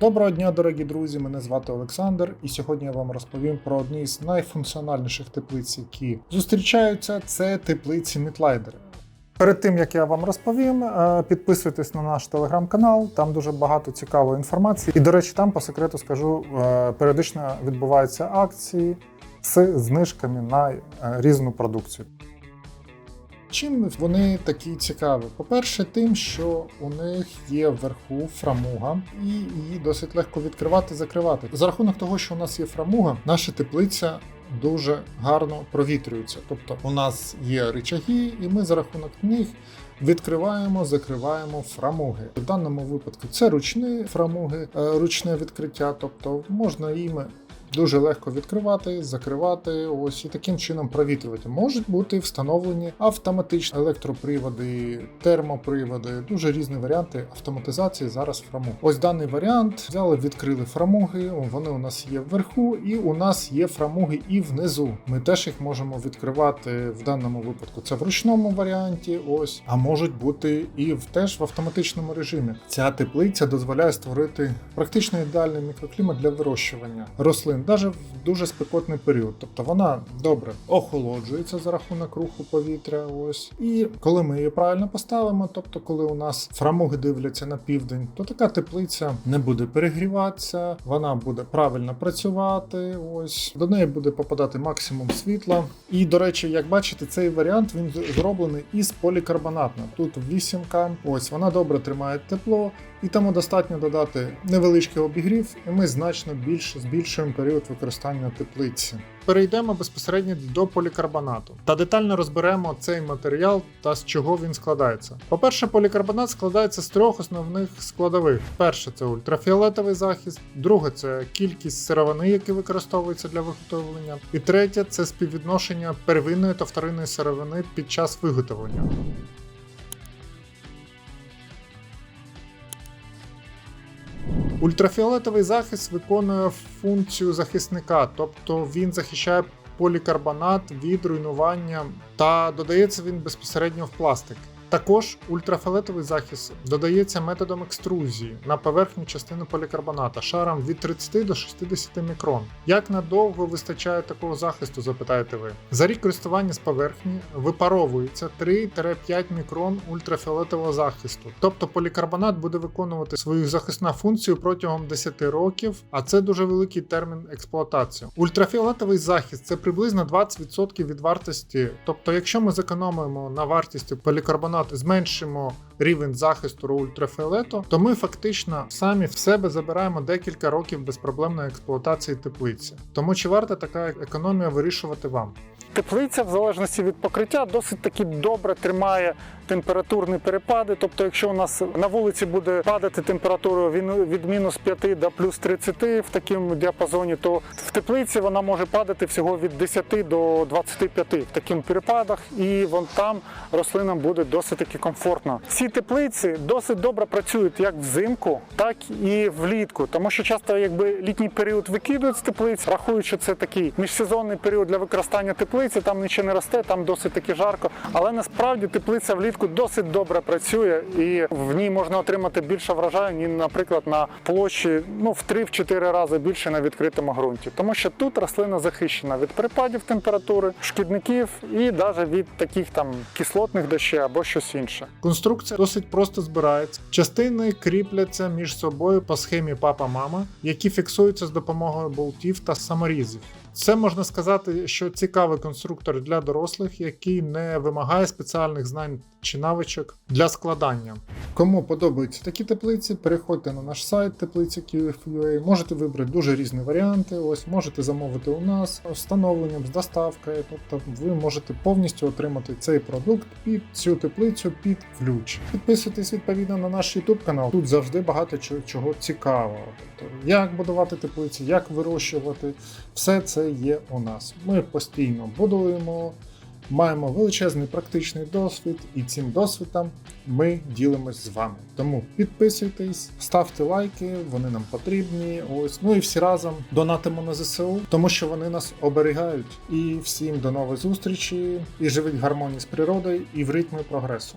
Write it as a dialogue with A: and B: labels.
A: Доброго дня, дорогі друзі! Мене звати Олександр, і сьогодні я вам розповім про одні з найфункціональніших теплиць, які зустрічаються. Це теплиці Мітлайдери. Перед тим як я вам розповім, е, підписуйтесь на наш телеграм-канал, там дуже багато цікавої інформації. І, до речі, там по секрету скажу, е, періодично відбуваються акції з знижками на е, різну продукцію. Чим вони такі цікаві? По-перше, тим, що у них є вверху фрамуга, і її досить легко відкривати закривати. За рахунок того, що у нас є фрамуга, наша теплиця дуже гарно провітрюється. Тобто у нас є рычаги, і ми за рахунок них відкриваємо, закриваємо фрамуги. В даному випадку це ручні фрамуги, е, ручне відкриття, тобто можна їми дуже легко відкривати, закривати, ось і таким чином провітрювати. Можуть бути встановлені автоматичні електроприводи, термоприводи, дуже різні варіанти автоматизації зараз фрамуг. Ось даний варіант взяли, відкрили фрамуги. Вони у нас є вверху, і у нас є фрамуги і внизу. Ми теж їх можемо відкривати в даному випадку. Це в ручному варіанті, ось, а можуть бути і в теж в автоматичному режимі. Ця теплиця дозволяє створити практично ідеальний мікроклімат для вирощування рослин, навіть в дуже спекотний період. Тобто вона добре охолоджується за рахунок руху повітря. Ось і коли ми її правильно поставимо, тобто, коли у нас фрамуги дивляться на південь, то така теплиця не буде перегріватися, вона буде правильно працювати. Ось до неї буде попадати максимум світла. І до речі, як бачите, цей варіант він зроблений із полікарбонатно. Тут вісімка. Ось вона добре тримає тепло, і тому достатньо додати невеличкий обігрів, і ми значно більше збільшуємо період використання теплиці. Перейдемо безпосередньо до полікарбонату та детально розберемо цей матеріал та з чого він складається. По-перше, полікарбонат складається з трьох основних складових: перше це ультрафіолетовий захист, друге це кількість сировини, які використовуються для виготовлення, і третє це співвідношення первинної та вторинної сировини під час виготовлення. Ультрафіолетовий захист виконує функцію захисника, тобто він захищає полікарбонат від руйнування та додається він безпосередньо в пластик. Також ультрафіолетовий захист додається методом екструзії на поверхню частини полікарбоната шаром від 30 до 60 мікрон. Як надовго вистачає такого захисту, запитаєте ви? За рік користування з поверхні випаровується 3-5 мікрон ультрафіолетового захисту. Тобто полікарбонат буде виконувати свою захисну функцію протягом 10 років, а це дуже великий термін експлуатації. Ультрафіолетовий захист це приблизно 20% від вартості. Тобто, якщо ми зекономуємо на вартості полікарбонату, зменшимо рівень захисту ультрафіолету, то ми фактично самі в себе забираємо декілька років безпроблемної експлуатації теплиці. Тому чи варта така економія вирішувати вам?
B: Теплиця, в залежності від покриття, досить таки добре тримає температурні перепади. Тобто, якщо у нас на вулиці буде падати температура від мінус 5 до плюс 30 в такому діапазоні, то в теплиці вона може падати всього від 10 до 25 в таких перепадах, і вон там рослинам буде досить таки комфортно. Ці теплиці досить добре працюють як взимку, так і влітку, тому що часто, якби літній період викидують з теплиць, рахують, що це такий міжсезонний період для використання теплиці, там нічого не росте, там досить таки жарко. Але насправді теплиця влітку досить добре працює і в ній можна отримати більше врожаю, ніж, наприклад, на площі ну в 3-4 рази більше на відкритому ґрунті, тому що тут рослина захищена від перепадів температури, шкідників і навіть від таких там кислотних дощів або щось інше.
A: Конструкція досить просто збирається. Частини кріпляться між собою по схемі папа-мама, які фіксуються з допомогою болтів та саморізів. Це можна сказати, що цікавий конструктор для дорослих, який не вимагає спеціальних знань чи навичок для складання. Кому подобаються такі теплиці, переходьте на наш сайт теплиці QF.ua, можете вибрати дуже різні варіанти. Ось можете замовити у нас встановленням з доставкою. Тобто ви можете повністю отримати цей продукт під цю теплицю під ключ. Підписуйтесь відповідно на наш YouTube канал. Тут завжди багато чого цікавого. Тобто, як будувати теплиці, як вирощувати, все це є у нас. Ми постійно будуємо. Маємо величезний практичний досвід, і цим досвідом ми ділимось з вами. Тому підписуйтесь, ставте лайки, вони нам потрібні. Ось ну і всі разом донатимо на ЗСУ, тому що вони нас оберігають. І всім до нових зустрічей, і живіть в гармонії з природою і в ритмі прогресу.